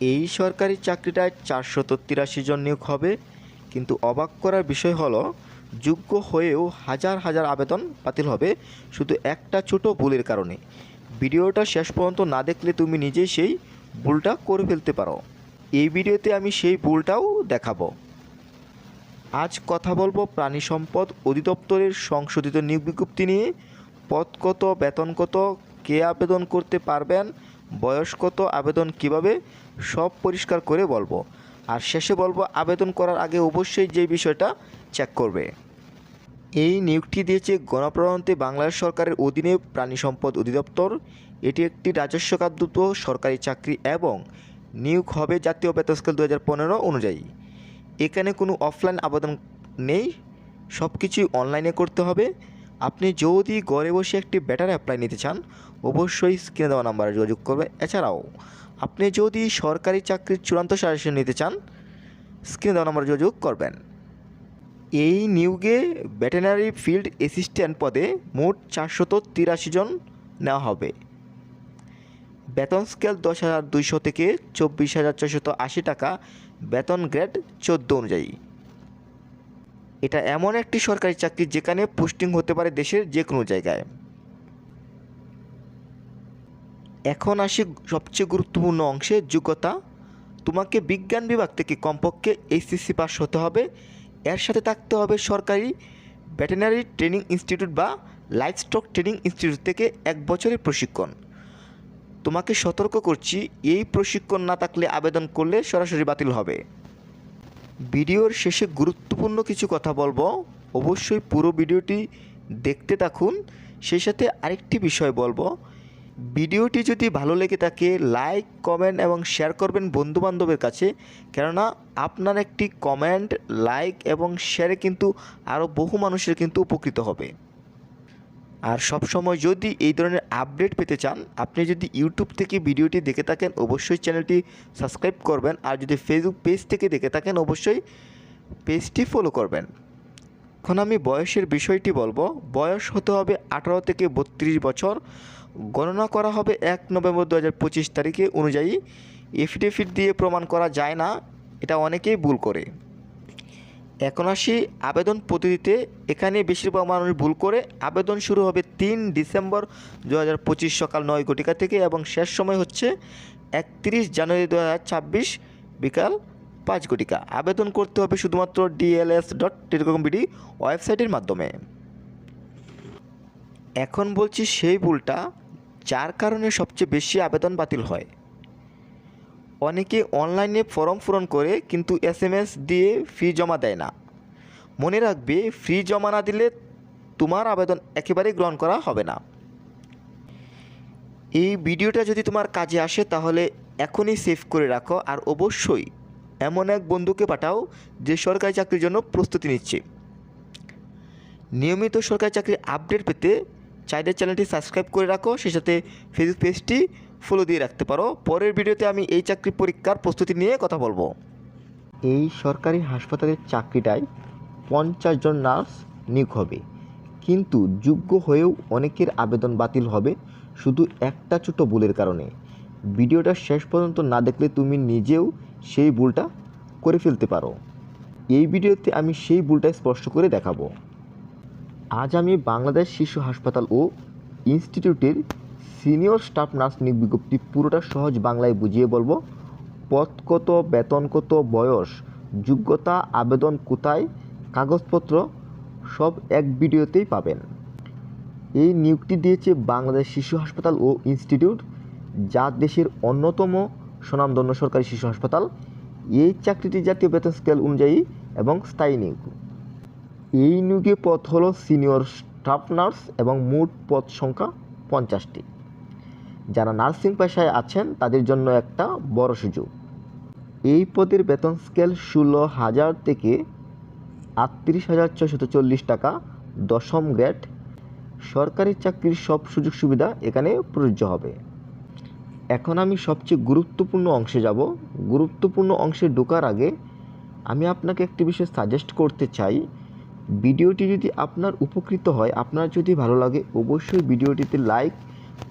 এই সরকারি চাকরিটায় চারশত তিরাশি জন নিয়োগ হবে। কিন্তু অবাক করার বিষয় হলো, যোগ্য হয়েও হাজার হাজার আবেদন বাতিল হবে শুধু একটা ছোট ভুলের কারণে। ভিডিওটা শেষ পর্যন্ত না দেখলে তুমি নিজেই সেই ভুলটা করে ফেলতে পারো। এই ভিডিওতে আমি সেই ভুলটাও দেখাবো। আজ কথা বলব প্রাণী সম্পদ অধিদপ্তরের সংশোধিত নিয়োগ বিজ্ঞপ্তি নিয়ে। পদ কত, বেতন কত, কে আবেদন করতে পারবেন, বয়স কত, আবেদন কীভাবে সব পরিষ্কার করে বলব। আর শেষে বলব, আবেদন করার আগে অবশ্যই যে বিষয়টা চেক করবে। এই নিয়োগটি দিয়েছে গণপ্রজাতন্ত্রী বাংলাদেশ সরকারের অধীনে প্রাণী সম্পদ অধিদপ্তর। এটি একটি রাজস্ব কার্যত সরকারি চাকরি এবং নিয়োগ হবে জাতীয় বেতন স্কেল দু হাজার পনেরো অনুযায়ী। এখানে কোনো অফলাইন আবেদন নেই সব কিছুই অনলাইনে করতে হবে। আপনি যদি ঘরে বসে একটি বেটার অ্যাপ্লাই নিতে চান, অবশ্যই স্ক্রিনে দেওয়া নাম্বারে যোগাযোগ করবে। এছাড়াও আপনি যদি সরকারি চাকরির চূড়ান্ত সাজেশন নিতে চান, স্ক্রিনে দেওয়া নাম্বারে যোগাযোগ করবেন। এই নিয়োগে ভেটেনারি ফিল্ড অ্যাসিস্ট্যান্ট পদে মোট চারশত তিরাশি জন নেওয়া হবে। বেতন স্কেল দশ হাজার দুইশো থেকে চব্বিশ হাজার ছশত আশি টাকা, বেতন গ্রেড চোদ্দ অনুযায়ী। এটা এমন একটি সরকারি চাকরি যেখানে পোস্টিং হতে পারে দেশের যে কোনো জায়গায়। এখন আসি সবচেয়ে গুরুত্বপূর্ণ অংশে, যোগ্যতা। তোমাকে বিজ্ঞান বিভাগ থেকে কমপক্ষে এইচএসসি পাস হতে হবে। এর সাথে থাকতে হবে সরকারি ভেটেনারি ট্রেনিং ইনস্টিটিউট বা লাইফস্টক ট্রেনিং ইনস্টিটিউট থেকে এক বছরের প্রশিক্ষণ। তোমাকে সতর্ক করছি, এই প্রশিক্ষণ না থাকলে আবেদন করলে সরাসরি বাতিল হবে। ভিডিওর শেষে গুরুত্বপূর্ণ কিছু কথা বলব। অবশ্যই পুরো ভিডিওটি দেখতে থাকুন। সেই সাথে আরেকটি বিষয় বলব। ভিডিওটি যদি ভালো লেগে থাকে লাইক কমেন্ট এবং শেয়ার করবেন বন্ধুবান্ধবের কাছে। কেননা, আপনার একটি কমেন্ট লাইক এবং শেয়ারে কিন্তু আরও বহু মানুষের কিন্তু উপকৃত হবে। আর সব সময় যদি এই ধরনের আপডেট পেতে চান, আপনি যদি ইউটিউব থেকে ভিডিওটি দেখে থাকেন, অবশ্যই চ্যানেলটি সাবস্ক্রাইব করবেন। আর যদি ফেসবুক পেজ থেকে দেখে থাকেন, অবশ্যই পেজটি ফলো করবেন। এখন আমি বয়সের বিষয়টি বলব। বয়স হতে হবে আঠারো থেকে বত্রিশ বছর। গণনা করা হবে এক নভেম্বর দু হাজার পঁচিশ তারিখে অনুযায়ী এফিডেভিট দিয়ে প্রমাণ করা যায় না, এটা অনেকেই ভুল করে। এখন আসি আবেদন পদ্ধতিতে। এখানে বেশিরভাগ মানুষ ভুল করে। আবেদন শুরু হবে তিন ডিসেম্বর দু হাজার পঁচিশ সকাল নয় ঘটিকা থেকে এবং শেষ সময় হচ্ছে একত্রিশ জানুয়ারি দু হাজার ছাব্বিশ বিকাল পাঁচ ঘটিকা। আবেদন করতে হবে শুধুমাত্র ডিএলএস ডট টেলিকম বিডি ওয়েবসাইটের মাধ্যমে। এখন বলছি সেই ভুলটা যার কারণে সবচেয়ে বেশি আবেদন বাতিল হয়। অনেকে অনলাইনে ফর্ম পূরণ করে কিন্তু এস এম এস দিয়ে ফি জমা দেয় না। মনে রাখবে, ফি জমা না দিলে তোমার আবেদন একেবারেই গ্রহণ করা হবে না। এই ভিডিওটা যদি তোমার কাজে আসে তাহলে এখনই সেভ করে রাখো আর অবশ্যই এমন এক বন্ধুকে পাঠাও যে সরকারি চাকরির জন্য প্রস্তুতি নিচ্ছে। নিয়মিত সরকারি চাকরির আপডেট পেতে চাইলে চ্যানেলটি সাবস্ক্রাইব করে রাখো, সেই সাথে ফেসবুক পেজটি ফলো দিয়ে রাখতে পারো। পরের ভিডিওতে আমি এই চাকরি পরীক্ষার প্রস্তুতি নিয়ে কথা বলব। এই সরকারি হাসপাতালের চাকরিটায় পঞ্চাশ জন নার্স নিয়োগ হবে। কিন্তু যোগ্য হয়েও অনেকের আবেদন বাতিল হবে শুধু একটা ছোট ভুলের কারণে। ভিডিওটা শেষ পর্যন্ত না দেখলে তুমি নিজেও সেই ভুলটা করে ফেলতে পারো। এই ভিডিওতে আমি সেই ভুলটা স্পষ্ট করে দেখাবো। আজ আমি বাংলাদেশ শিশু হাসপাতাল ও ইনস্টিটিউটের সিনিয়র স্টাফ নার্স নিয়োগ বিজ্ঞপ্তি পুরোটা সহজ বাংলায় বুঝিয়ে বলব। পদ কত, বেতন কত, বয়স, যোগ্যতা, আবেদন কোথায়, কাগজপত্র, সব এক ভিডিওতেই পাবেন। এই নিয়োগটি দিয়েছে বাংলাদেশ শিশু হাসপাতাল ও ইনস্টিটিউট, যা দেশের অন্যতম স্বনামধন্য সরকারি শিশু হাসপাতাল। এই চাকরিটি জাতীয় বেতন স্কেল অনুযায়ী এবং স্থায়ী নিয়োগ। এই নিয়োগে পদ হলো সিনিয়র স্টাফ নার্স এবং মোট পদ সংখ্যা পঞ্চাশটি। যারা নার্সিং পেশায় আছেন, তাদের জন্য একটা বড় সুযোগ। এই পদের বেতন স্কেল ষোলো হাজার থেকে আটত্রিশ হাজার ছশত চল্লিশ টাকা, দশম গ্রেড। সরকারি চাকরির সব সুযোগ সুবিধা এখানে প্রযোজ্য হবে। এখন আমি সবচেয়ে গুরুত্বপূর্ণ অংশে যাব। গুরুত্বপূর্ণ অংশে ঢোকার আগে আমি আপনাকে একটি বিষয় সাজেস্ট করতে চাই। ভিডিওটি যদি আপনার উপকৃত হয়, আপনার যদি ভালো লাগে, অবশ্যই ভিডিওটিতে লাইক,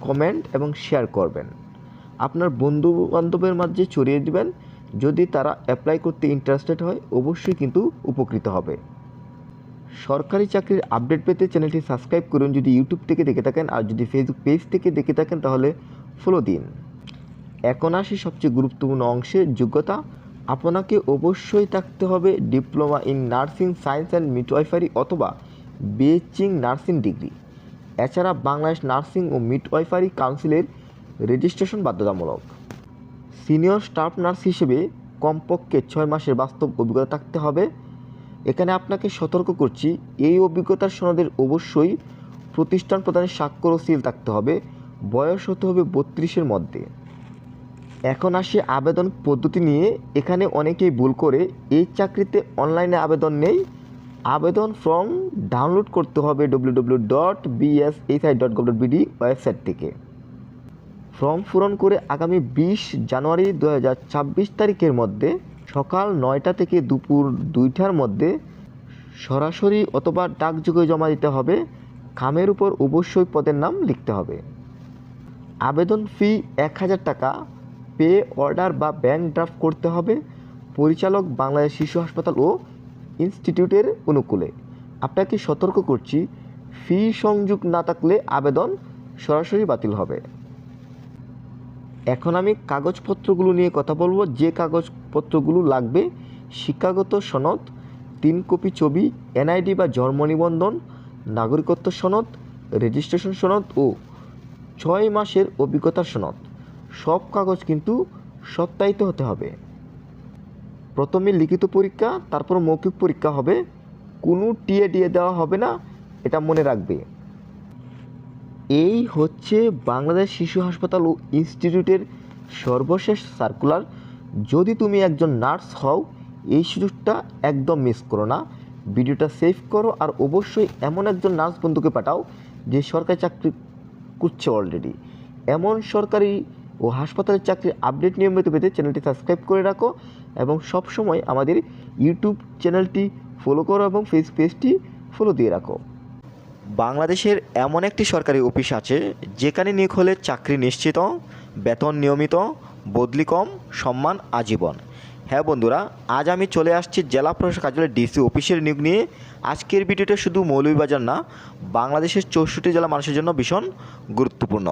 কমেন্ট এবং শেয়ার করবেন। আপনার বন্ধু বান্ধবের মাঝে ছড়িয়ে দিবেন। যদি তারা অ্যাপ্লাই করতে ইন্টারেস্টেড হয়, অবশ্যই কিন্তু উপকৃত হবে। সরকারি চাকরির আপডেট পেতে চ্যানেলটি সাবস্ক্রাইব করুন। যদি ইউটিউব থেকে দেখে থাকেন আর যদি ফেসবুক পেজ থেকে দেখে থাকেন, তাহলে ফলো দিন। এখন আসি সবচেয়ে গুরুত্বপূর্ণ অংশে, যোগ্যতা। আপনাকে অবশ্যই থাকতে হবে diploma in nursing science and midwifery অথবা বিএচিং নার্সিং ডিগ্রি। এছাড়া বাংলাদেশ নার্সিং ও মিডওয়াইফারি কাউন্সিলের রেজিস্ট্রেশন বাধ্যতামূলক। সিনিয়র স্টাফ নার্স হিসেবে কমপক্ষে ছয় মাসের বাস্তব অভিজ্ঞতা থাকতে হবে। এখানে আপনাকে সতর্ক করছি, এই অভিজ্ঞতার সনদের অবশ্যই প্রতিষ্ঠান প্রদানের স্বাক্ষর ও সিল থাকতে হবে। বয়স হতে হবে বত্রিশের মধ্যে। এখন আসি আবেদন পদ্ধতি নিয়ে এখানে অনেকেই ভুল করে এই চাকরিতে অনলাইনে আবেদন নেই। আবেদন ফর্ম ডাউনলোড করতে হবে W W dot dot website থেকে। ফর্ম পূরণ করে আগামী বিশ জানুয়ারি দু হাজার ছাব্বিশ তারিখের মধ্যে সকাল নয়টা থেকে দুপুর দুইটার মধ্যে সরাসরি অথবা ডাকযোগে জমা দিতে হবে। খামের উপর অবশ্যই পদের নাম লিখতে হবে। আবেদন ফি এক হাজার টাকা পে, অর্ডার বা ব্যাংক ড্রাফট করতে হবে। পরিচালক, বাংলাদেশ শিশু হাসপাতাল ও ইনস্টিটিউটের অনুকূলে। আপনাকে সতর্ক করছি, ফি সংযোগ না থাকলে আবেদন সরাসরি বাতিল হবে। এখন আমি কাগজপত্রগুলো নিয়ে কথা বলব। যে কাগজপত্রগুলো লাগবে, শিক্ষাগত সনদ, তিন কপি ছবি, এনআইডি বা জন্ম নিবন্ধন, নাগরিকত্ব সনদ, রেজিস্ট্রেশন সনদ ও ছয় মাসের অভিজ্ঞতার সনদ। সব কাগজ কিন্তু সত্যায়িত হতে হবে। প্রথমে লিখিত পরীক্ষা, তারপর মৌখিক পরীক্ষা হবে। কোনো টিএ দিয়ে দেওয়া হবে না, এটা মনে রাখবে। এই হচ্ছে বাংলাদেশ শিশু হাসপাতাল ও ইনস্টিটিউটের সর্বশেষ সার্কুলার। যদি তুমি একজন নার্স হও, এই সুযোগটা একদম মিস করো না। ভিডিওটা সেভ করো আর অবশ্যই এমন একজন নার্স বন্ধুকে পাঠাও যে সরকারি চাকরি করছে অলরেডি এমন সরকারি ও হাসপাতালের চাকরির আপডেট নিয়মিত পেতে চ্যানেলটি সাবস্ক্রাইব করে রাখো এবং সবসময় আমাদের ইউটিউব চ্যানেলটি ফলো করো এবং ফেস পেজটি ফলো দিয়ে রাখো। বাংলাদেশের এমন একটি সরকারি অফিস আছে যেখানে নিয়োগ হলে চাকরি নিশ্চিত, বেতন নিয়মিত, বদলি কম, সম্মান আজীবন। হ্যাঁ বন্ধুরা, আজ আমি চলে আসছি জেলা প্রশাসক কার্যালয়ের ডিসি অফিসের নিয়োগ নিয়ে। আজকের ভিডিওটা শুধু মৌলভীবাজার না, বাংলাদেশের চৌষট্টি জেলা মানুষের জন্য ভীষণ গুরুত্বপূর্ণ।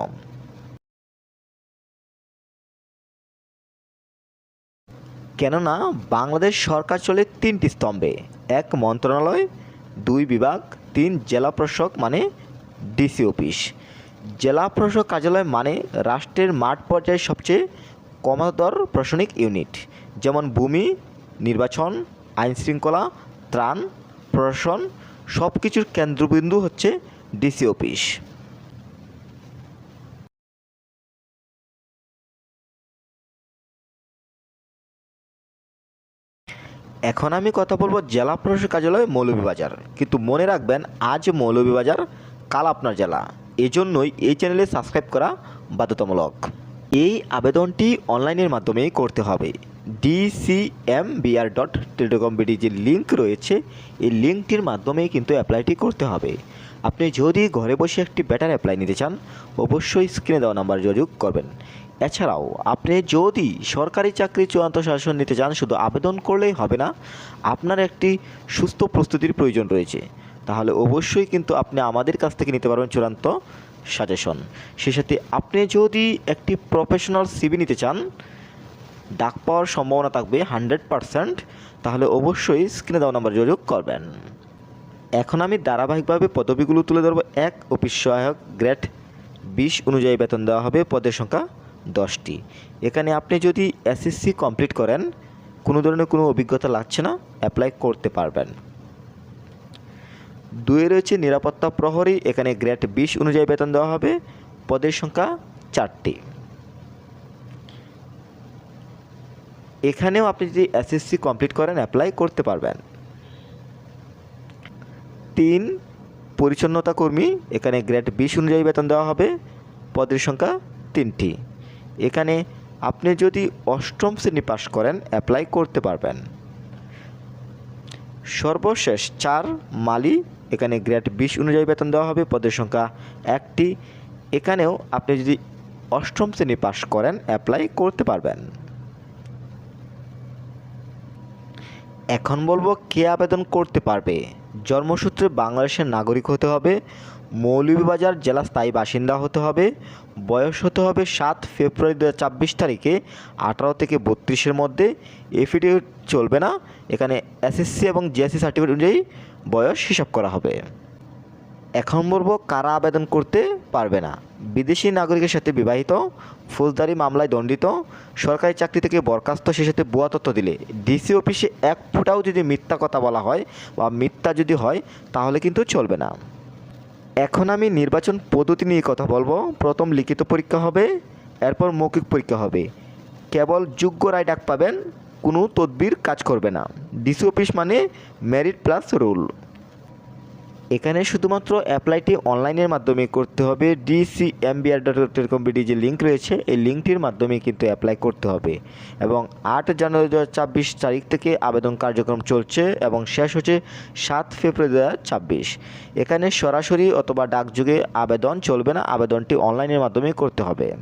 কেননা বাংলাদেশ সরকার চলে তিনটি স্তম্ভে। এক মন্ত্রণালয়, দুই বিভাগ, তিন জেলা প্রশাসক মানে ডিসি অফিস। জেলা প্রশাসক কার্যালয় মানে রাষ্ট্রের মাঠ পর্যায়ে সবচেয়ে কমাতর প্রশাসনিক ইউনিট, যেমন ভূমি, নির্বাচন, আইনশৃঙ্খলা, ত্রাণ, প্রশাসন সব কিছুর কেন্দ্রবিন্দু হচ্ছে ডিসি অফিস। এখন আমি কথা বলব জেলা প্রশাসক কার্যালয় মৌলভীবাজার। কিন্তু মনে রাখবেন, আজ মৌলভীবাজার কাল আপনার জেলা। এজন্যই এই চ্যানেলে সাবস্ক্রাইব করা বাধ্যতামূলক। এই আবেদনটি অনলাইনের মাধ্যমেই করতে হবে। ডিসিএমবিআর ডট টেলিকম বিডি যে লিঙ্ক রয়েছে। এই লিঙ্কটির মাধ্যমেই কিন্তু অ্যাপ্লাইটি করতে হবে। আপনি যদি ঘরে বসে একটি বেটার অ্যাপ্লাই নিতে চান, অবশ্যই স্ক্রিনে দেওয়া নাম্বার যোগাযোগ করবেন। এছাড়াও, আপনি যদি সরকারি চাকরি চূড়ান্ত শাসন নিতে চান, শুধু আবেদন করলেই হবে না, আপনার একটি সুস্থ প্রস্তুতির প্রয়োজন রয়েছে। তাহলে অবশ্যই কিন্তু আপনি আমাদের কাছ থেকে নিতে পারবেন চূড়ান্ত সাজেশন। সে সাথে আপনি যদি একটি প্রফেশনাল সিবি নিতে চান, ডাক পাওয়ার সম্ভাবনা থাকবে হান্ড্রেড পারসেন্ট, তাহলে অবশ্যই স্ক্রিনে দেওয়া নাম্বার যোগাযোগ করবেন। এখন আমি ধারাবাহিকভাবে পদবিগুলো তুলে ধরবো। এক, অফিস সহায়ক, গ্রেড বিশ অনুযায়ী বেতন দেওয়া হবে, পদের সংখ্যা দশটি। এখানে আপনি যদি এসএসসি কমপ্লিট করেন, কোনো ধরনের কোনো অভিজ্ঞতা লাগছে না অ্যাপ্লাই করতে পারবেন। দুয়ে রয়েছে নিরাপত্তা প্রহরী, এখানে গ্রেড বিশ অনুযায়ী বেতন দেওয়া হবে, পদের সংখ্যা চারটি। এখানেও আপনি যদি এসএসসি কমপ্লিট করেন অ্যাপ্লাই করতে পারবেন। তিন, পরিচ্ছন্নতা কর্মী, এখানে গ্রেড বিশ অনুযায়ী বেতন দেওয়া হবে, পদের সংখ্যা তিনটি। এখানে আপনি যদি অষ্টম শ্রেণি পাশ করেন অ্যাপ্লাই করতে পারবেন। সর্বশেষ চার মালি, এখানে গ্রেড বিশ অনুযায়ী বেতন দেওয়া হবে, পদের সংখ্যা একটি। এখানেও আপনি যদি অষ্টম শ্রেণি পাশ করেন অ্যাপ্লাই করতে পারবেন। এখন বলব কে আবেদন করতে পারবে। জন্মসূত্রে বাংলাদেশের নাগরিক হতে হবে মৌলভীবাজার জেলা স্থায়ী বাসিন্দা হতে হবে। বয়স হতে হবে সাত ফেব্রুয়ারি দু তারিখে। আঠারো থেকে বত্রিশের মধ্যে এফিডেভিট চলবে না। এখানে এসএসসি এবং জিএসসি সার্টিফিকেট অনুযায়ী বয়স হিসাব করা হবে। এখন বলব, কারা আবেদন করতে পারবে না? বিদেশি নাগরিকের সাথে বিবাহিত, ফৌজদারি মামলায় দণ্ডিত, সরকারি চাকরি থেকে বরখাস্ত সে সাথে ভুয়া তথ্য দিলে। ডিসি অফিসে এক ফুটাও যদি মিথ্যা কথা বলা হয় বা মিথ্যা যদি হয়, তাহলে কিন্তু চলবে না। এখন আমি নির্বাচন পদ্ধতি নিয়ে কথা বলব। প্রথম লিখিত পরীক্ষা হবে, এরপর মৌখিক পরীক্ষা হবে। কেবল যোগ্য রায় ডাক পাবেন, কোনো তদবির কাজ করবে না। ডিসি অফিস মানে মেরিট প্লাস রুল এখানে শুধুমাত্র অ্যাপ্লাইটি অনলাইনের মাধ্যমে করতে হবে। DC MBR dot telecom BD যে লিঙ্ক রয়েছে, এই লিঙ্কটির মাধ্যমে কিন্তু অ্যাপ্লাই করতে হবে। এবং আট জানুয়ারি দু তারিখ থেকে আবেদন কার্যক্রম চলছে এবং শেষ হচ্ছে সাত ফেব্রুয়ারি দু এখানে সরাসরি অথবা ডাকযোগে আবেদন চলবে না, আবেদনটি অনলাইনের মাধ্যমে করতে হবে।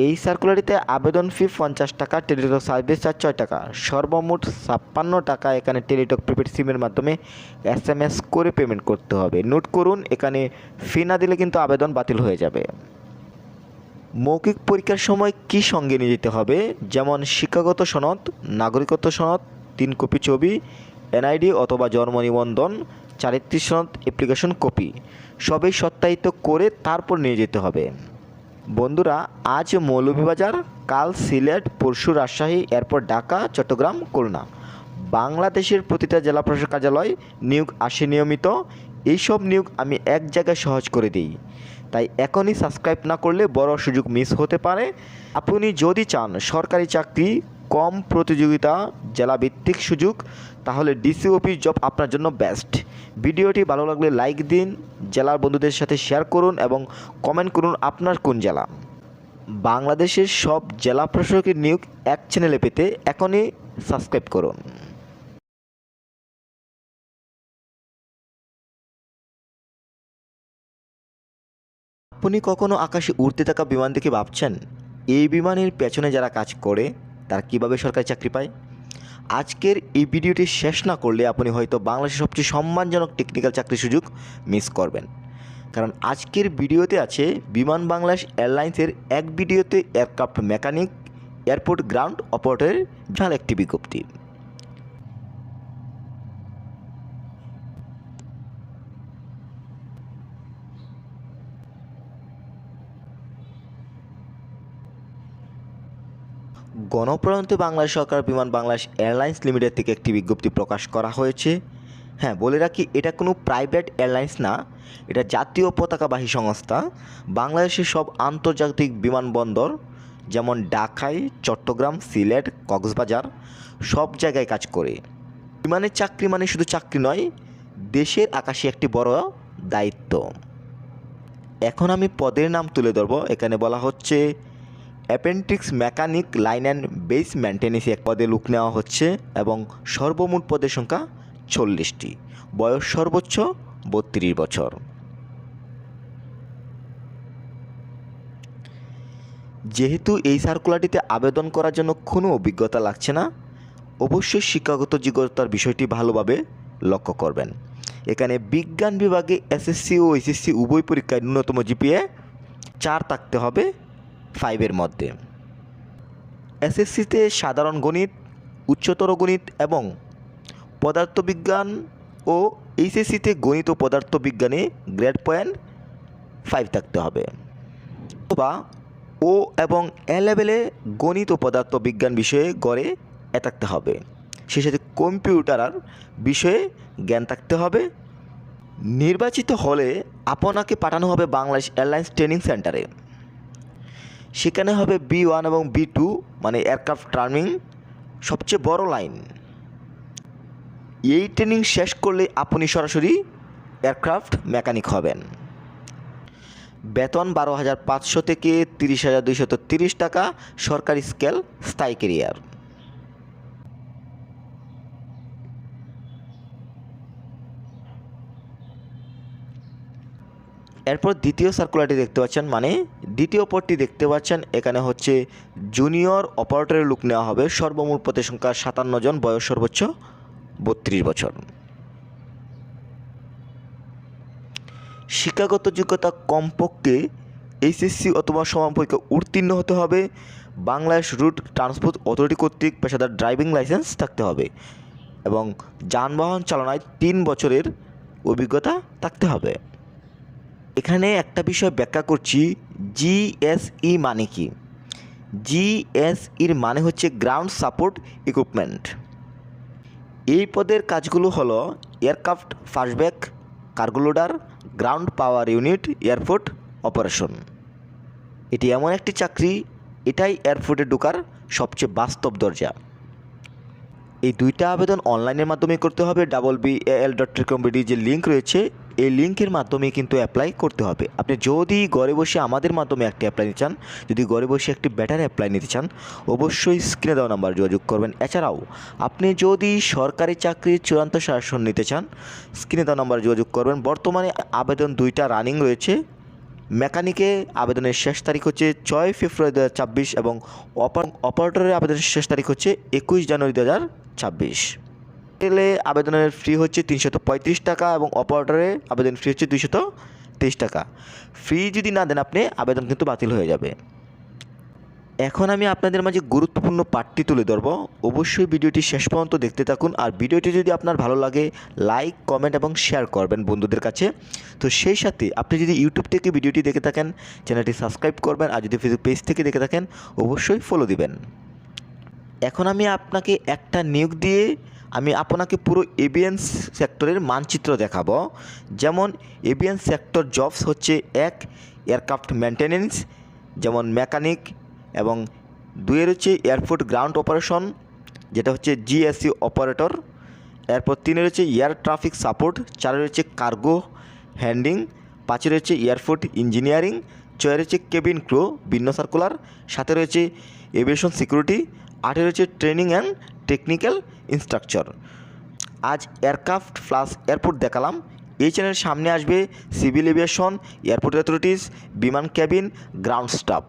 এই সার্কুলারিতে আবেদন ফি পঞ্চাশ টাকা, টেলিটক সার্ভিস চার্জ ছয় টাকা। সর্বমোট ছাপ্পান্ন টাকা এখানে টেলিটক প্রিপেড সিমের মাধ্যমে এস করে পেমেন্ট করতে হবে। নোট করুন, এখানে ফি না দিলে কিন্তু আবেদন বাতিল হয়ে যাবে। মৌখিক পরীক্ষার সময় কি সঙ্গে নিয়ে যেতে হবে? যেমন শিক্ষাগত সনদ, নাগরিকত্ব সনদ, তিন কপি ছবি, এনআইডি অথবা জন্ম নিবন্ধন, চারিত্রিক সনদ অ্যাপ্লিকেশন কপি সবই সত্যায়িত করে তারপর নিয়ে যেতে হবে। বন্ধুরা, আজ মৌলভীবাজার, কাল সিলেট, পরশু রাজশাহী, এরপর ঢাকা, চট্টগ্রাম, খুলনা। বাংলাদেশের প্রতিটা জেলা প্রশাসক কার্যালয় নিয়োগ আসে নিয়মিত। এইসব নিয়োগ আমি এক জায়গায় সহজ করে দিই। তাই এখনই সাবস্ক্রাইব না করলে বড় সুযোগ মিস হতে পারে। আপনি যদি চান সরকারি চাকরি, কম প্রতিযোগিতা জেলা ভিত্তিক সুযোগ তাহলে ডিসি অফিস জব আপনার জন্য বেস্ট ভিডিওটি ভালো লাগলে লাইক দিন, জেলার বন্ধুদের সাথে শেয়ার করুন এবং কমেন্ট করুন আপনার কোন জেলা। বাংলাদেশের সব জেলা প্রশাসকের নিয়োগ এক চ্যানেলে পেতে এখনই সাবস্ক্রাইব করুন। আপনি কখনো আকাশে উড়তে থাকা বিমান দেখে ভাবছেন, এই বিমানের পেছনে যারা কাজ করে, তারা কীভাবে সরকারি চাকরি পায়? আজকের এই ভিডিওটি শেষ না করলে আপনি হয়তো বাংলাদেশের সবচেয়ে সম্মানজনক টেকনিক্যাল চাকরির সুযোগ মিস করবেন। কারণ আজকের ভিডিওতে আছে বিমান বাংলাদেশ এয়ারলাইন্সের এক ভিডিওতে এয়ারক্রাফট মেকানিক, এয়ারপোর্ট গ্রাউন্ড অপারেটরের বিশাল একটি বিজ্ঞপ্তি। গণপ্রজাতন্ত্রী বাংলাদেশ সরকার বিমান বাংলাদেশ এয়ারলাইন্স লিমিটেড থেকে একটি বিজ্ঞপ্তি প্রকাশ করা হয়েছে। হ্যাঁ বলে রাখি, এটা কোনো প্রাইভেট এয়ারলাইন্স না, এটা জাতীয় পতাকাবাহী সংস্থা। বাংলাদেশের সব আন্তর্জাতিক বিমানবন্দর যেমন ঢাকায় চট্টগ্রাম, সিলেট, কক্সবাজার, সব জায়গায় কাজ করে। বিমানের চাকরি মানে শুধু চাকরি নয়, দেশের আকাশে একটি বড় দায়িত্ব। এখন আমি পদের নাম তুলে ধরবো। এখানে বলা হচ্ছে appendix mechanic line and base maintenance এক পদে লুক নেওয়া হচ্ছে এবং সর্বমোট পদের সংখ্যা চল্লিশটি। বয়স সর্বোচ্চ বত্রিশ বছর। যেহেতু এই সার্কুলারটিতে আবেদন করার জন্য কোনো অভিজ্ঞতা লাগছে না, অবশ্যই শিক্ষাগত যোগ্যতার বিষয়টি ভালোভাবে লক্ষ্য করবেন। এখানে বিজ্ঞান বিভাগে এসএসসি ও এসএসসি উভয় পরীক্ষায় ন্যূনতম জিপিএ চার থাকতে হবে। ফাইভের মধ্যে। এসএসসিতে সাধারণ গণিত, উচ্চতর গণিত এবং পদার্থবিজ্ঞান ও এইচএসসিতে গণিত ও পদার্থবিজ্ঞানে গ্রেড পয়েন্ট ফাইভ থাকতে হবে। অথবা ও এবং এ লেভেলে গণিত ও পদার্থবিজ্ঞান বিষয়ে গড়ে এ থাকতে হবে। সে সাথে কম্পিউটার বিষয়ে জ্ঞান থাকতে হবে। নির্বাচিত হলে আপনাকে পাঠানো হবে বাংলাদেশ এয়ারলাইন্স ট্রেনিং সেন্টারে সেখানে হবে বি ওয়ান এবং বি টু মানে এয়ারক্রাফট টার্মিং সবচেয়ে বড় লাইন এই ট্রেনিং শেষ করলে আপনি সরাসরি এয়ারক্রাফট মেকানিক হবেন। বেতন বারো হাজার পাঁচশো থেকে তিরিশ হাজার দুইশত তিরিশ টাকা, সরকারি স্কেল স্থায়ী কেরিয়ার এরপর দ্বিতীয় সার্কুলারটি দেখতে পাচ্ছেন মানে দ্বিতীয় পদটি দেখতে পাচ্ছেন, এখানে হচ্ছে জুনিয়র অপারেটরের লুক নেওয়া হবে। সর্বমোট পদের সংখ্যা সাতান্ন জন, বয়স সর্বোচ্চ বত্রিশ বছর। শিক্ষাগত যোগ্যতা কমপক্ষে এইচএসসি অথবা সমান পরীক্ষা উত্তীর্ণ হতে হবে। বাংলাদেশ রুট ট্রান্সপোর্ট অথরিটি কর্তৃক পেশাদার ড্রাইভিং লাইসেন্স থাকতে হবে এবং যানবাহন চালনায় তিন বছরের অভিজ্ঞতা থাকতে হবে। এখানে একটা বিষয় ব্যাখ্যা করছি জিএসই মানে কি? জিএসইর মানে হচ্ছে গ্রাউন্ড সাপোর্ট ইকুইপমেন্ট এই পদের কাজগুলো হলো aircraft fastback cargo loader ground power unit airport operation এটি এমন একটি চাকরি, এটাই এয়ারপোর্টে ঢোকার সবচেয়ে বাস্তব দরজা। এই দুইটা আবেদন অনলাইনের মাধ্যমে করতে হবে ডাবল বি এল ডট কম্পিটি যে লিঙ্ক রয়েছে এই লিঙ্কের মাধ্যমে কিন্তু অ্যাপ্লাই করতে হবে। আপনি যদি ঘরে বসে আমাদের মাধ্যমে একটি অ্যাপ্লাই নিতে চান, যদি ঘরে বসে একটি বেটার অ্যাপ্লাই নিতে চান, অবশ্যই স্ক্রিনে দেওয়া নাম্বার যোগাযোগ করবেন। এছাড়াও, আপনি যদি সরকারি চাকরির চূড়ান্ত শাসন নিতে চান স্ক্রিনে দেওয়া নাম্বার যোগাযোগ করবেন। বর্তমানে আবেদন দুইটা রানিং রয়েছে। মেকানিকে আবেদনের শেষ তারিখ হচ্ছে ছয় ফেব্রুয়ারি দু হাজার ছাব্বিশ এবং অপারেটরের আবেদনের শেষ তারিখ হচ্ছে একুশ জানুয়ারি দু ছাব্বিশ। ছাব্বিশ আবেদনের ফি হচ্ছে তিনশত পঁয়ত্রিশ টাকা এবং অপারেটরে আবেদন ফি হচ্ছে দুইশত তেইশ টাকা। ফি যদি না দেন আপনি, আবেদন কিন্তু বাতিল হয়ে যাবে। এখন আমি আপনাদের মাঝে গুরুত্বপূর্ণ পাঠটি তুলে ধরব। অবশ্যই ভিডিওটি শেষ পর্যন্ত দেখতে থাকুন আর ভিডিওটি যদি আপনার ভালো লাগে, লাইক, কমেন্ট এবং শেয়ার করবেন বন্ধুদের কাছে। তো সেই সাথে আপনি যদি ইউটিউব থেকে ভিডিওটি দেখে থাকেন, চ্যানেলটি সাবস্ক্রাইব করবেন আর যদি ফেসবুক পেজ থেকে দেখে থাকেন, অবশ্যই ফলো দিবেন। এখন আমি আপনাকে একটা নিয়োগ দিয়ে আমি আপনাকে পুরো এবিএন সেক্টরের মানচিত্র দেখাবো। যেমন এবিএন সেক্টর জবস হচ্ছে এক, এয়ারক্রাফট মেনটেনেন্স যেমন মেকানিক, এবং দুইয়ের হচ্ছে এয়ারপোর্ট গ্রাউন্ড অপারেশন, যেটা হচ্ছে জিএসসি অপারেটর। এরপর তিনের রয়েছে এয়ার ট্রাফিক সাপোর্ট, চারের রয়েছে কার্গো হ্যান্ডিং, পাঁচের রয়েছে এয়ারপোর্ট ইঞ্জিনিয়ারিং, ছয়ের হচ্ছে কেবিন ক্রু, ভিন্ন সার্কুলার সাথে রয়েছে এভিয়েশন সিকিউরিটি, আটের রয়েছে ট্রেনিং অ্যান্ড টেকনিক্যাল ইনস্ট্রাকচার আজ এয়ারক্রাফট প্লাস এয়ারপোর্ট দেখালাম। এই চ্যানেলের সামনে আসবে সিভিল এভিয়েশন এয়ারপোর্ট অথরিটিস বিমান ক্যাবিন গ্রাউন্ড স্টাফ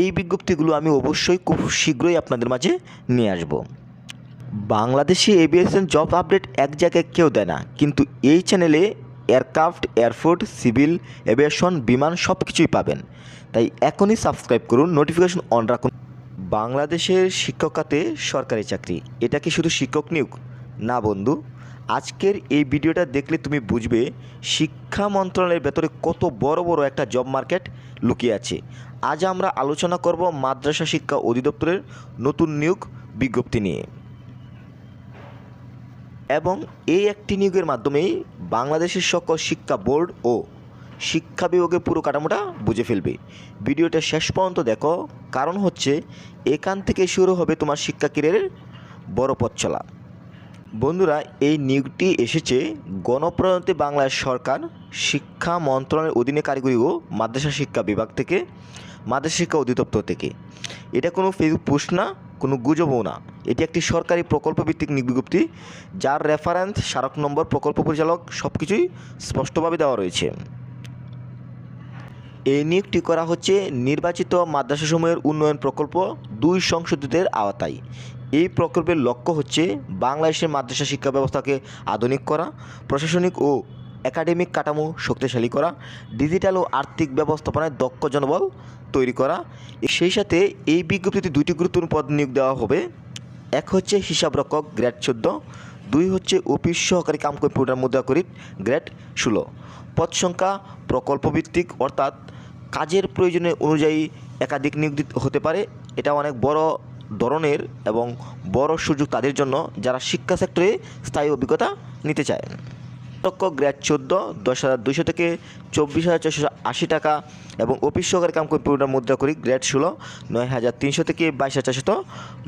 এই বিজ্ঞপ্তিগুলো আমি অবশ্যই খুব শীঘ্রই আপনাদের মাঝে নিয়ে আসব। বাংলাদেশি এভিয়েশন জব আপডেট এক জায়গায় কেউ দেয় না। কিন্তু এই চ্যানেলে এয়ারক্রাফট এয়ারফোর্ট সিভিল এভিয়েশন বিমান সব কিছুই পাবেন। তাই এখনই সাবস্ক্রাইব করুন নোটিফিকেশন অন রাখুন। বাংলাদেশের শিক্ষক খাতে সরকারি চাকরি। এটা কি শুধু শিক্ষক নিয়োগ? না বন্ধু, আজকের এই ভিডিওটা দেখলে তুমি বুঝবে শিক্ষা মন্ত্রণালয়ের ভেতরে কত বড় বড় একটা জব মার্কেট লুকিয়ে আছে। আজ আমরা আলোচনা করব মাদ্রাসা শিক্ষা অধিদপ্তরের নতুন নিয়োগ বিজ্ঞপ্তি নিয়ে। এবং এই একটি নিয়োগের মাধ্যমেই বাংলাদেশের সকল শিক্ষা বোর্ড ও শিক্ষা বিভাগের পুরো কাঠামোটা বুঝে ফেলবে। ভিডিওটা শেষ পর্যন্ত দেখো। কারণ হচ্ছে, এখান থেকে শুরু হবে তোমার শিক্ষা কেরিয়ারের বড় পথ চলা। বন্ধুরা, এই নিয়োগটি এসেছে গণপ্রজাতন্ত্রী বাংলাদেশ সরকার শিক্ষা মন্ত্রণালয়ের অধীনে কারিগরি ও মাদ্রাসা শিক্ষা বিভাগ থেকে, মাদ্রাসা শিক্ষা অধিদপ্তর থেকে। এটা কোনো ফেসবুক পোস্ট না, কোনো গুজবও না। এটি একটি সরকারি প্রকল্প ভিত্তিক বিজ্ঞপ্তি, যার রেফারেন্স স্মারক নম্বর প্রকল্প পরিচালক সব কিছুই স্পষ্টভাবে দেওয়া রয়েছে। এই নিয়োগটি করা হচ্ছে নির্বাচিত মাদ্রাসাসমূহের উন্নয়ন প্রকল্প দুই সংশোধিতের আওতায়। এই প্রকল্পের লক্ষ্য হচ্ছে বাংলাদেশের মাদ্রাসা শিক্ষা ব্যবস্থাকে আধুনিক করা, প্রশাসনিক ও একাডেমিক কাঠামো শক্তিশালী করা, ডিজিটাল ও আর্থিক ব্যবস্থাপনায় দক্ষ জনবল তৈরি করা। সেই সাথে এই বিজ্ঞপ্তিতে দুইটি গুরুত্বপূর্ণ পদ নিয়োগ দেওয়া হবে। এক হচ্ছে হিসাবরক্ষক গ্রেড চোদ্দ, দুই হচ্ছে অফিস সহকারী কাম কম্পিউটার মুদ্রাকরিত গ্রেড ষোলো। পদ সংখ্যা প্রকল্পভিত্তিক অর্থাৎ কাজের প্রয়োজনে অনুযায়ী একাধিক নিয়োগ হতে পারে। এটা অনেক বড় ধরনের এবং বড় সুযোগ তাদের জন্য যারা শিক্ষা সেক্টরে স্থায়ী অভিজ্ঞতা নিতে চায়। লক্ষ গ্রেড চোদ্দ, দশ হাজার দুশো থেকে চব্বিশ হাজার ছশো আশি টাকা এবং অফিস সহকারী কাম কম্পিউটার মুদ্রা করি গ্রেড ষোলো, নয় হাজার তিনশো থেকে বাইশ হাজার চারশত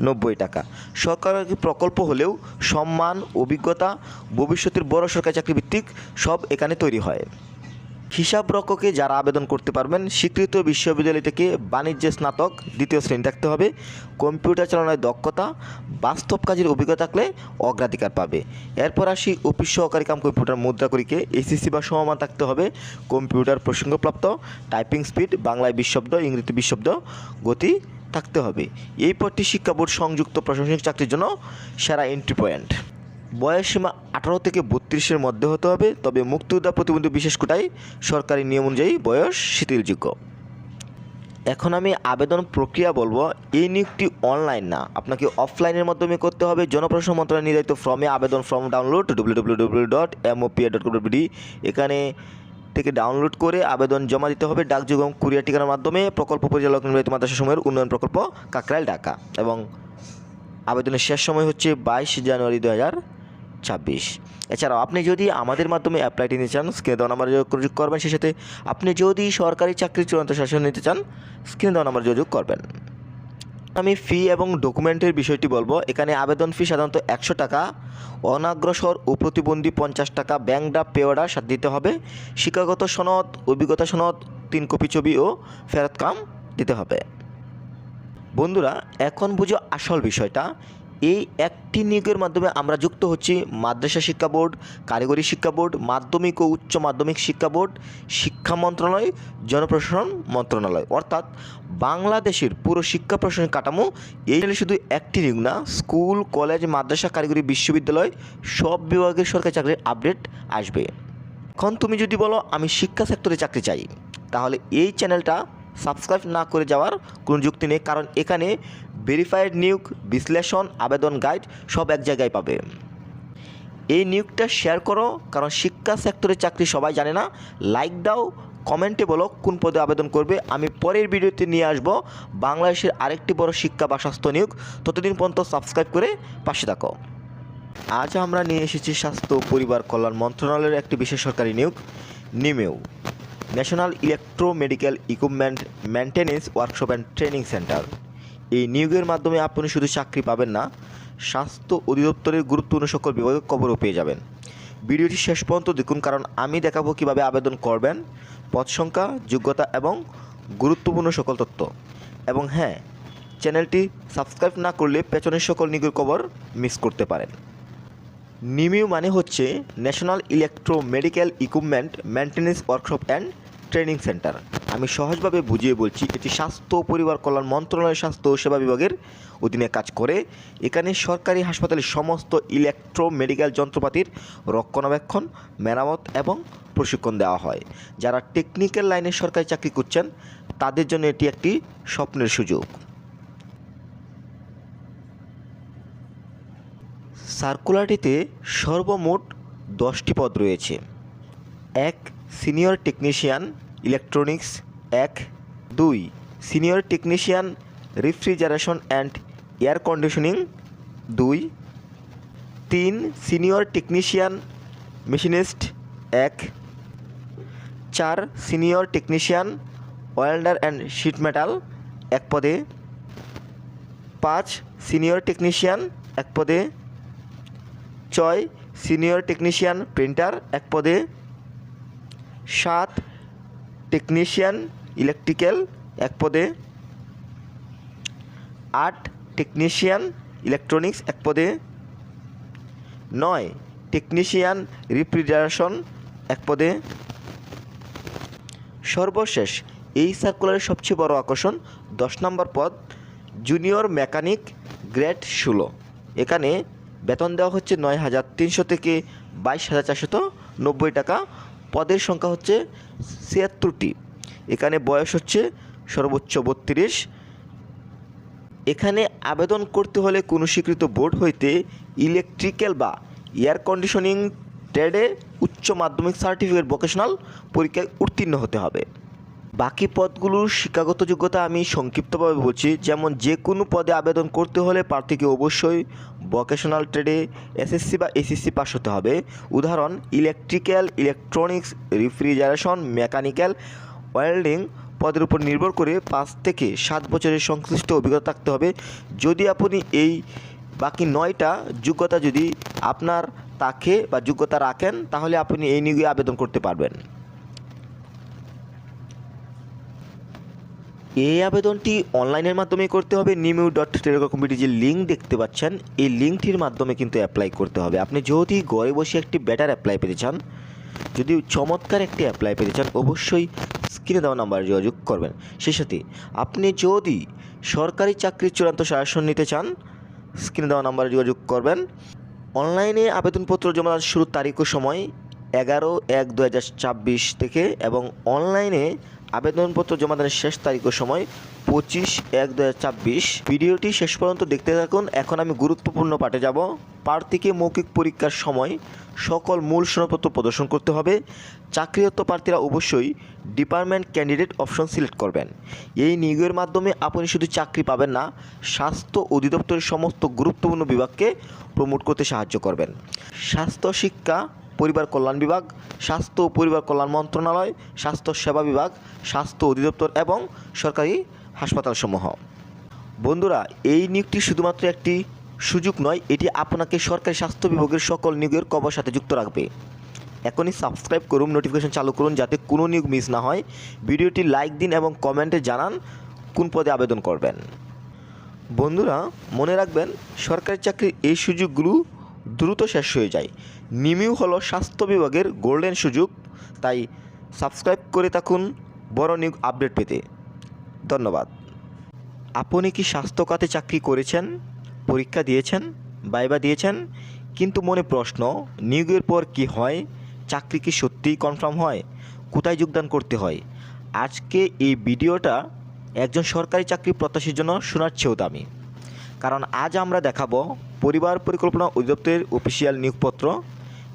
নব্বই টাকা। সরকারি প্রকল্প হলেও সম্মান, অভিজ্ঞতা, ভবিষ্যতের বড় সরকারি চাকরি ভিত্তিক সব এখানে তৈরি হয়। হিসাবরক্ষকে যারা আবেদন করতে পারবেন, স্বীকৃত বিশ্ববিদ্যালয় থেকে বাণিজ্যে স্নাতক দ্বিতীয় শ্রেণি থাকতে হবে। কম্পিউটার চালানোর দক্ষতা, বাস্তব কাজের অভিজ্ঞতা থাকলে অগ্রাধিকার পাবে। এরপর আসি অফিস সহকারী কাম কম্পিউটার মুদ্রাকরীকে। এসএসসি বা সমমান থাকতে হবে। কম্পিউটার প্রসঙ্গপ্রাপ্ত, টাইপিং স্পিড, বাংলায় বিশব্দ ইংরেজিতে বিশব্দ গতি থাকতে হবে। এই পদটি শিক্ষা বোর্ড সংযুক্ত প্রশাসনিক চাকরির জন্য সেরা এন্ট্রি পয়েন্ট বয়সসীমা আঠারো থেকে বত্রিশের মধ্যে হতে হবে। তবে মুক্তিযোদ্ধা প্রতিবন্ধী বিশেষ কোটায় সরকারি নিয়ম অনুযায়ী বয়স শিথিলযোগ্য। এখন আমি আবেদন প্রক্রিয়া বলব, এই নিয়োগটি অনলাইন না। আপনাকে অফলাইনের মাধ্যমে করতে হবে। জনপ্রশাসন মন্ত্রণালয় নির্ধারিত ফর্মে আবেদন form download W W W dot MOPA dot এখানে থেকে ডাউনলোড করে আবেদন জমা দিতে হবে। ডাকযোগ এবং কুরিয়ার ঠিকানার মাধ্যমে প্রকল্প পরিচালক নির্বাহিত মাদ্রাসা সময়ের উন্নয়ন প্রকল্প কাকরাইল, ঢাকা। এবং আবেদনের শেষ সময় হচ্ছে বাইশ জানুয়ারি দু হাজার ছাব্বিশ। এছাড়াও আপনি যদি আমাদের মাধ্যমে অ্যাপ্লাইটি নিতে চান স্ক্রিনে দেওয়া নাম্বারে যোগাযোগ করবেন, সেই সাথে আপনি যদি সরকারি চাকরির চূড়ান্ত শাসন নিতে চান স্ক্রিনে দেওয়া নাম্বারে যোগাযোগ করবেন। আমি ফি এবং ডকুমেন্টের বিষয়টি বলব। এখানে আবেদন ফি সাধারণত একশো টাকা, অনাগ্রসর ও প্রতিবন্ধী পঞ্চাশ টাকা ব্যাংক ড্রাফট পে অর্ডার দিতে হবে, শিক্ষাগত সনদ, অভিজ্ঞতা সনদ, তিন কপি ছবি ও ফেরত কাম দিতে হবে। বন্ধুরা, এখন বুঝো আসল বিষয়টা। এই একটি নিয়োগের মাধ্যমে আমরা যুক্ত হচ্ছি মাদ্রাসা শিক্ষা বোর্ড, কারিগরি শিক্ষা বোর্ড, মাধ্যমিক ও উচ্চ মাধ্যমিক শিক্ষা বোর্ড, শিক্ষা মন্ত্রণালয়, জনপ্রশাসন মন্ত্রণালয়। অর্থাৎ বাংলাদেশের পুরো শিক্ষা প্রশাসনিক কাঠামো এই শুধু একটি নিয়োগ না, স্কুল, কলেজ, মাদ্রাসা, কারিগরি বিশ্ববিদ্যালয় সব বিভাগের সরকারি চাকরির আপডেট আসবে। এখন তুমি যদি বলো, আমি শিক্ষা সেক্টরে চাকরি চাই, তাহলে এই চ্যানেলটা সাবস্ক্রাইব না করে যাওয়ার কোনো যুক্তি নেই, কারণ এখানে ভেরিফাইড নিয়োগ, বিশ্লেষণ, আবেদন গাইড সব এক জায়গায় পাবে। এই নিয়োগটা শেয়ার করো, কারণ শিক্ষা সেক্টরে চাকরি সবাই জানে না। লাইক দাও, কমেন্টে বলো কোন পদে আবেদন করবে। আমি পরের ভিডিওতে নিয়ে আসব বাংলাদেশের আরেকটি বড় শিক্ষা বা স্বাস্থ্য নিয়োগ। ততদিন পর্যন্ত সাবস্ক্রাইব করে পাশে থাকো। আজ আমরা নিয়ে এসেছি স্বাস্থ্য পরিবার কল্যাণ মন্ত্রণালয়ের একটি বিশেষ সরকারি নিয়োগ, নিমেও। National electro medical equipment maintenance workshop and training centre. এই নিয়োগের মাধ্যমে আপনি শুধু চাকরি পাবেন না, স্বাস্থ্য অধিদপ্তরের গুরুত্বপূর্ণ সকল বিভাগের খবরও পেয়ে যাবেন। ভিডিওটি শেষ পর্যন্ত দেখুন, কারণ আমি দেখাবো কীভাবে আবেদন করবেন, পদ সংখ্যা, যোগ্যতা এবং গুরুত্বপূর্ণ সকল তথ্য। এবং হ্যাঁ চ্যানেলটি সাবস্ক্রাইব না করলে পেছনের সকল নিয়োগের খবর মিস করতে পারেন। নিমিউ মানে হচ্ছে national electro medical equipment maintenance workshop and training centre. আমি সহজভাবে বুঝিয়ে বলছি এটি স্বাস্থ্য, পরিবার কল্যাণ মন্ত্রণালয়, স্বাস্থ্য সেবা বিভাগের অধীনে কাজ করে। এখানে সরকারি হাসপাতালের সমস্ত ইলেকট্রো মেডিকেল যন্ত্রপাতির রক্ষণাবেক্ষণ, মেরামত এবং প্রশিক্ষণ দেওয়া হয়। যারা টেকনিক্যাল লাইনে সরকারি চাকরি করছেন তাদের জন্য এটি একটি স্বপ্নের সুযোগ। সার্কুলারটিতে সর্বমোট দশটি পদ রয়েছে। এক, সিনিয়র টেকনিশিয়ান ইলেকট্রনিক্স এক। দুই, senior technician, refrigeration and air conditioning. দুই, তিন, সিনিয়র টেকনিশিয়ান, মেশিনিস্ট এক। চার, senior technician, welder and sheet metal এক পদে। পাঁচ, সিনিয়র টেকনিশিয়ান এক পদে। ছয়, সিনিয়র টেকনিশিয়ান প্রিন্টার এক পদে। সাত টেকনিশিয়ান ইলেকট্রিক্যাল এক পদে। আট টেকনিশিয়ান ইলেকট্রনিক্স এক পদে। নয় টেকনিশিয়ান রিফ্রিজারেশন এক পদে। সর্বশেষ, এই সার্কুলারের সবচেয়ে বড় আকর্ষণ, দশ নম্বর পদ জুনিয়র মেকানিক গ্রেড ষোলো। এখানে বেতন দেওয়া হচ্ছে নয় হাজার তিনশো থেকে বাইশ হাজার চারশত নব্বই টাকা। পদের সংখ্যা হচ্ছে ছিয়াত্তরটি। এখানে বয়স হচ্ছে সর্বোচ্চ বত্রিশ। এখানে আবেদন করতে হলে কোনো স্বীকৃত বোর্ড হইতে ইলেকট্রিক্যাল বা এয়ার কন্ডিশনিং ট্রেডে উচ্চ মাধ্যমিক সার্টিফিকেট ভোকেশনাল পরীক্ষায় উত্তীর্ণ হতে হবে। বাকি পদগুলোর শিক্ষাগত যোগ্যতা আমি সংক্ষিপ্তভাবে বলছি। যেমন যে কোনো পদে আবেদন করতে হলে প্রার্থীকে অবশ্যই ভোকেশনাল ট্রেডে এসএসসি বা এসএসসি পাস হতে হবে। উদাহরণ electrical electronics refrigeration mechanical welding পদের উপর নির্ভর করে পাঁচ থেকে সাত বছরের সংশ্লিষ্ট অভিজ্ঞতা থাকতে হবে। যদি আপনি এই বাকি নয়টা যোগ্যতা যদি আপনার তাকে বা যোগ্যতা রাখেন, তাহলে আপনি এই নিয়োগে আবেদন করতে পারবেন। এই আবেদনটি অনলাইনের মাধ্যমে করতে হবে। নিমিউ ডট টেলিকম যে লিঙ্ক দেখতে পাচ্ছেন, এই লিঙ্কটির মাধ্যমে কিন্তু অ্যাপ্লাই করতে হবে। আপনি যদি ঘরে বসে একটি বেটার অ্যাপ্লাই পেতে চান, যদি চমৎকার একটি অ্যাপ্লাই পেতে চান, অবশ্যই স্ক্রিনে দেওয়া নাম্বারে যোগাযোগ করবেন। সেই সাথে আপনি যদি সরকারি চাকরির চূড়ান্ত শাসন নিতে চান স্ক্রিনে দেওয়া নাম্বারে যোগাযোগ করবেন। অনলাইনে আবেদনপত্র জমা শুরুর তারিখ ও সময় এগারো এক দু থেকে এবং অনলাইনে আবেদনপত্র জমা দেওয়ার শেষ তারিখ ও সময় পঁচিশ এক দু ভিডিওটি শেষ পর্যন্ত দেখতে থাকুন। এখন আমি গুরুত্বপূর্ণ পাঠে যাব। প্রার্থীকে মৌখিক পরীক্ষার সময় সকল মূল সনদপত্র প্রদর্শন করতে হবে। চাকরিরত প্রার্থীরা অবশ্যই ডিপার্টমেন্ট ক্যান্ডিডেট অপশন সিলেক্ট করবেন। এই নিয়োগের মাধ্যমে আপনি শুধু চাকরি পাবেন না, স্বাস্থ্য অধিদপ্তরের সমস্ত গুরুত্বপূর্ণ বিভাগকে প্রমোট করতে সাহায্য করবেন। স্বাস্থ্য, শিক্ষা পরিবার কল্যাণ বিভাগ, স্বাস্থ্য ও পরিবার কল্যাণ মন্ত্রণালয়, স্বাস্থ্য সেবা বিভাগ, স্বাস্থ্য অধিদপ্তর এবং সরকারি হাসপাতালসমূহ। বন্ধুরা, এই নিয়োগটি শুধুমাত্র একটি সুযোগ নয়, এটি আপনাকে সরকারি স্বাস্থ্য বিভাগের সকল নিয়োগের কবর সাথে যুক্ত রাখবে। এখনই সাবস্ক্রাইব করুন নোটিফিকেশন চালু করুন, যাতে কোনো নিয়োগ মিস না হয়। ভিডিওটি লাইক দিন এবং কমেন্টে জানান কোন পদে আবেদন করবেন। বন্ধুরা, মনে রাখবেন, সরকারি চাকরির এই সুযোগগুলো দ্রুত শেষ হয়ে যায়। নিমিউ হলো স্বাস্থ্য বিভাগের গোল্ডেন সুযোগ, তাই সাবস্ক্রাইব করে থাকুন বড় নিউ আপডেট পেতে। ধন্যবাদ। আপনি কি স্বাস্থ্য খাতে চাকরি করেছেন, পরীক্ষা দিয়েছেন, বাইবা দিয়েছেন? কিন্তু মনে প্রশ্ন, নিয়োগের পর কি হয়, চাকরি কি সত্যিই কনফার্ম হয়, কোথায় যোগদান করতে হয়? আজকে এই ভিডিওটা একজন সরকারি চাকরি প্রত্যাশীর জন্য শোনার চেয়েও দামি। কারণ আজ আমরা দেখাবো পরিবার পরিকল্পনা অধিদপ্তরের অফিসিয়াল নিয়োগপত্র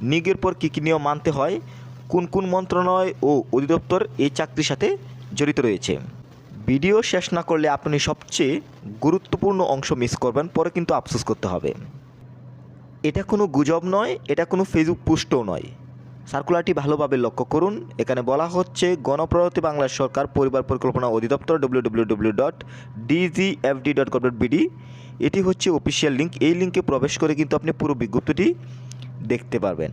নিয়োগের পর কী কী নিয়ম মানতে হয়, কোন কোন মন্ত্রণালয় ও অধিদপ্তর এই চাকরির সাথে জড়িত রয়েছে। ভিডিও শেষ না করলে আপনি সবচেয়ে গুরুত্বপূর্ণ অংশ মিস করবেন, পরে কিন্তু আফসোস করতে হবে। এটা কোনো গুজব নয়, এটা কোনো ফেসবুক পোস্টও নয়। সার্কুলারটি ভালোভাবে লক্ষ্য করুন। এখানে বলা হচ্ছে, গণপ্রজাতন্ত্রী বাংলাদেশ সরকার পরিবার পরিকল্পনা অধিদপ্তর W W W dot dot এটি হচ্ছে অফিসিয়াল লিঙ্ক এই লিঙ্কে প্রবেশ করে কিন্তু আপনি পুরো বিজ্ঞপ্তিটি দেখতে পারবেন।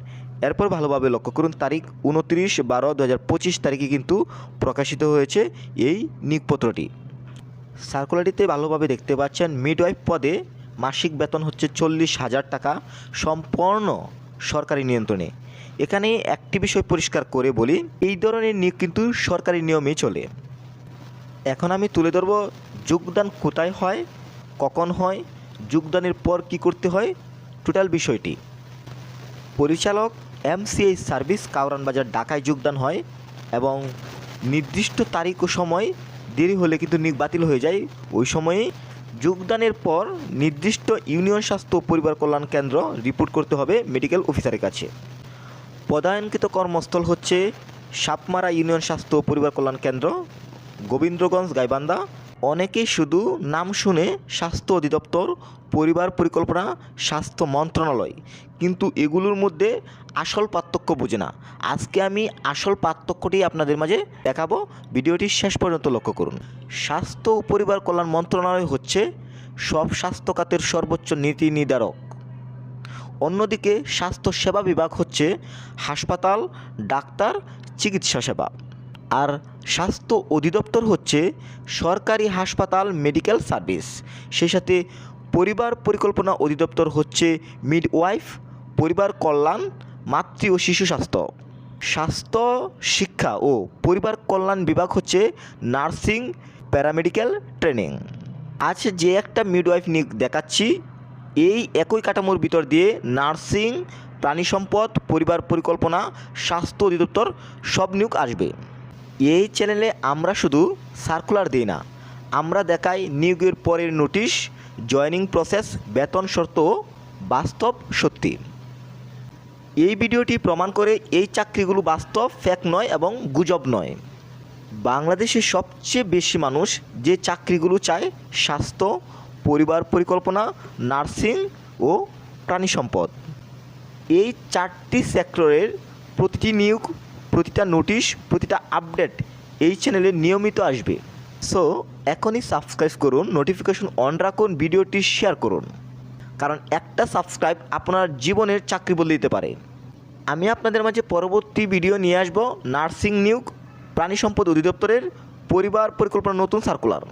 এরপর ভালোভাবে লক্ষ্য করুন, তারিখ উনত্রিশ বারো দু হাজার তারিখে কিন্তু প্রকাশিত হয়েছে এই নিয়োগপত্রটি। সার্কুলারটিতে ভালোভাবে দেখতে পাচ্ছেন মিডওয়াইফ পদে মাসিক বেতন হচ্ছে চল্লিশ হাজার টাকা সম্পূর্ণ সরকারি নিয়ন্ত্রণে। এখানে একটি বিষয় পরিষ্কার করে বলি, এই ধরনের নিয়োগ কিন্তু সরকারি নিয়মেই চলে। এখন আমি তুলে ধরব, যোগদান কোথায় হয়, কখন হয়, যোগদানের পর কি করতে হয় টোটাল বিষয়টি। পরিচালক এমসিআই সার্ভিস কাউরান বাজার ঢাকায় যোগদান হয় এবং নির্দিষ্ট তারিখ ও সময় দেরি হলে কিন্তু নিয়োগ বাতিল হয়ে যায়। ওই সময়ে যোগদানের পর নির্দিষ্ট ইউনিয়ন স্বাস্থ্য পরিবার কল্যাণ কেন্দ্র রিপোর্ট করতে হবে মেডিকেল অফিসারের কাছে। পদায়নকৃত কর্মস্থল হচ্ছে সাপমারা ইউনিয়ন স্বাস্থ্য পরিবার কল্যাণ কেন্দ্র, গোবিন্দগঞ্জ, গাইবান্ধা অনেকেই শুধু নাম শুনে স্বাস্থ্য অধিদপ্তর, পরিবার পরিকল্পনা, স্বাস্থ্য মন্ত্রণালয়। কিন্তু এগুলোর মধ্যে আসল পার্থক্য বোঝে না। আজকে আমি আসল পার্থক্যটি আপনাদের মাঝে দেখাবো। ভিডিওটি শেষ পর্যন্ত লক্ষ্য করুন। স্বাস্থ্য ও পরিবার কল্যাণ মন্ত্রণালয় হচ্ছে সব স্বাস্থ্য খাতের সর্বোচ্চ নীতি নির্ধারক। অন্যদিকে স্বাস্থ্য সেবা বিভাগ হচ্ছে হাসপাতাল, ডাক্তার, চিকিৎসা সেবা। আর স্বাস্থ্য অধিদপ্তর হচ্ছে সরকারি হাসপাতাল মেডিকেল সার্ভিস। সেই সাথে পরিবার পরিকল্পনা অধিদপ্তর হচ্ছে মিডওয়াইফ, পরিবার কল্যাণ, মাতৃ ও শিশু স্বাস্থ্য। স্বাস্থ্য, শিক্ষা ও পরিবার কল্যাণ বিভাগ হচ্ছে নার্সিং, প্যারামেডিক্যাল ট্রেনিং। আজ যে একটা মিডওয়াইফ নিয়োগ দেখাচ্ছি, এই একই কাঠামোর ভিতর দিয়ে নার্সিং, প্রাণী সম্পদ, পরিবার পরিকল্পনা, স্বাস্থ্য অধিদপ্তর সব নিয়োগ আসবে। এই চ্যানেলে আমরা শুধু সার্কুলার দিই না, আমরা দেখাই নিয়োগের পরের নোটিশ জয়েনিং প্রসেস বেতন শর্ত বাস্তব সত্যি। এই ভিডিওটি প্রমাণ করে এই চাকরিগুলো বাস্তব ফ্যাক নয় এবং গুজব নয়। বাংলাদেশে সবচেয়ে বেশি মানুষ যে চাকরিগুলো চায় স্বাস্থ্য, পরিবার পরিকল্পনা নার্সিং ও প্রাণী সম্পদ। এই চারটি সেক্টরের প্রতিটি নিয়োগ প্রতিটা নোটিশ প্রতিটা আপডেট এই চ্যানেলে নিয়মিত আসবে। সো এখনই সাবস্ক্রাইব করুন নোটিফিকেশন অন রাখুন, ভিডিওটি শেয়ার করুন। কারণ একটা সাবস্ক্রাইব আপনার জীবনের চাকরি বলে দিতে পারে। আমি আপনাদের মাঝে পরবর্তী ভিডিও নিয়ে আসব নার্সিং নিয়োগ, প্রাণী সম্পদ অধিদপ্তরের পরিবার পরিকল্পনা নতুন সার্কুলার